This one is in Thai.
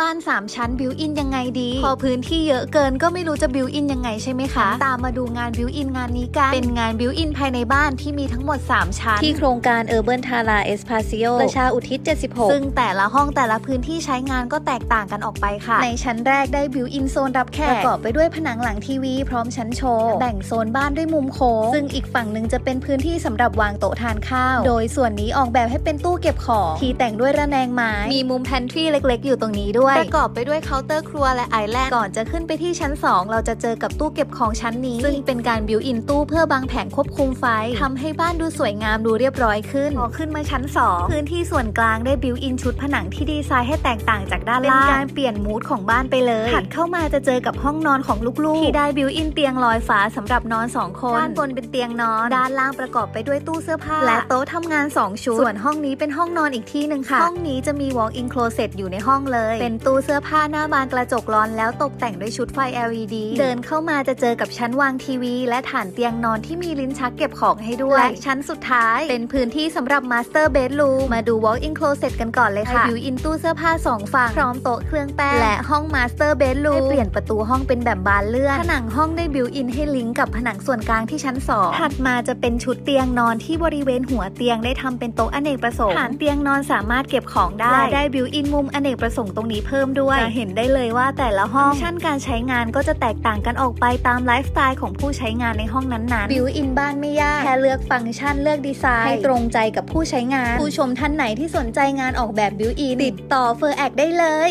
บ้าน 3 ชั้นบิวอินยังไงดี พอพื้นที่เยอะเกินก็ไม่รู้จะบิวอินยังไงใช่ไหมคะ ตามมาดูงานบิวอินงานนี้กันเป็นงานบิวอินภายในบ้านที่มีทั้งหมด 3 ชั้น ที่โครงการ Urban Tara Espacio ประชาอุทิศ 76 ซึ่งแต่ละห้องแต่ละพื้นที่ใช้งานก็แตกต่างกันออกไปค่ะ ในชั้นแรกได้บิวอินโซนรับแขกประกอบไปด้วยผนังหลังทีวี พร้อมชั้นโชว์แบ่งโซนบ้านด้วยมุมโค้งซึ่งอีกฝั่งหนึ่งจะเป็นพื้นที่สำหรับวางโต๊ะทานข้าว โดยส่วนนี้ออกแบบให้เป็นตู้เก็บของที่แต่งด้วยระแนงไม้มีมุมแพนทรีเล็ก ๆ อยู่ตรงนี้ด้วยประกอบไปด้วยเคาน์เตอร์ครัวและไอแลนด์ก่อนจะขึ้นไปที่ชั้น 2 เราจะเจอกับตู้เก็บของชั้นนี้ ซึ่งเป็นการบิวอินตู้เพื่อบังแผงควบคุมไฟทำให้บ้านดูสวยงามดูเรียบร้อยขึ้นพอขึ้นมาชั้น 2 พื้นที่ส่วนกลางได้บิวอินชุดผนังที่ดีไซน์ให้แตกต่างจากด้านล่างเป็นการเปลี่ยนมูดของบ้านไปเลยถัดเข้ามาจะเจอกับห้องนอนของลูกๆที่ได้บิวอินเตียงลอยฟ้าสำหรับนอน 2 คนด้านบนเป็นเตียงนอน ด้านล่างประกอบไปด้วยตู้เสื้อผ้า และโต๊ะทำงาน 2 ชุด ส่วนห้องนี้เป็นห้องนอนอีกที่หนึ่งค่ะ ห้องนี้จะมี walk-in closet อยู่ในห้องเลยเป็นตู้เสื้อผ้าหน้าบานกระจกร้อนแล้วตกแต่งด้วยชุดไฟ LED เดินเข้ามาจะเจอกับชั้นวางทีวี และฐานเตียงนอนที่มีลิ้นชักเก็บของให้ด้วย และชั้นสุดท้ายเป็นพื้นที่สำหรับ master bedroom มาดู walk-in closet กันก่อนเลยค่ะบิวอินตู้เสื้อผ้าสองฝั่งพร้อมโต๊ะเครื่องแป้งและห้อง master bedroom ให้เปลี่ยนประตูห้องเป็นแบบบานเลื่อนผนังห้องได้บิวอินให้ลิงก์กับผนังส่วนกลางที่ชั้น2ถัดมาจะเป็นชุดเตียงนอนที่บริเวณหัวเตียงได้ทำเป็นโต๊ะอเนกประสงค์ฐานเตียงนอนสามารถเก็บของได้และได้บิวอินมุมอเนกประสงค์ตรงนี้เพิ่มด้วย จะเห็นได้เลยว่าแต่ละห้องฟังก์ชันการใช้งานก็จะแตกต่างกันออกไปตามไลฟ์สไตล์ของผู้ใช้งานในห้องนั้นๆบิวอินบ้านไม่ยาก แค่เลือกฟังก์ชันเลือกดีไซน์ให้ตรงใจกับผู้ใช้งาน ผู้ชมท่านไหนที่สนใจงานออกแบบบิวอินติดต่อเฟอร์แอคได้เลย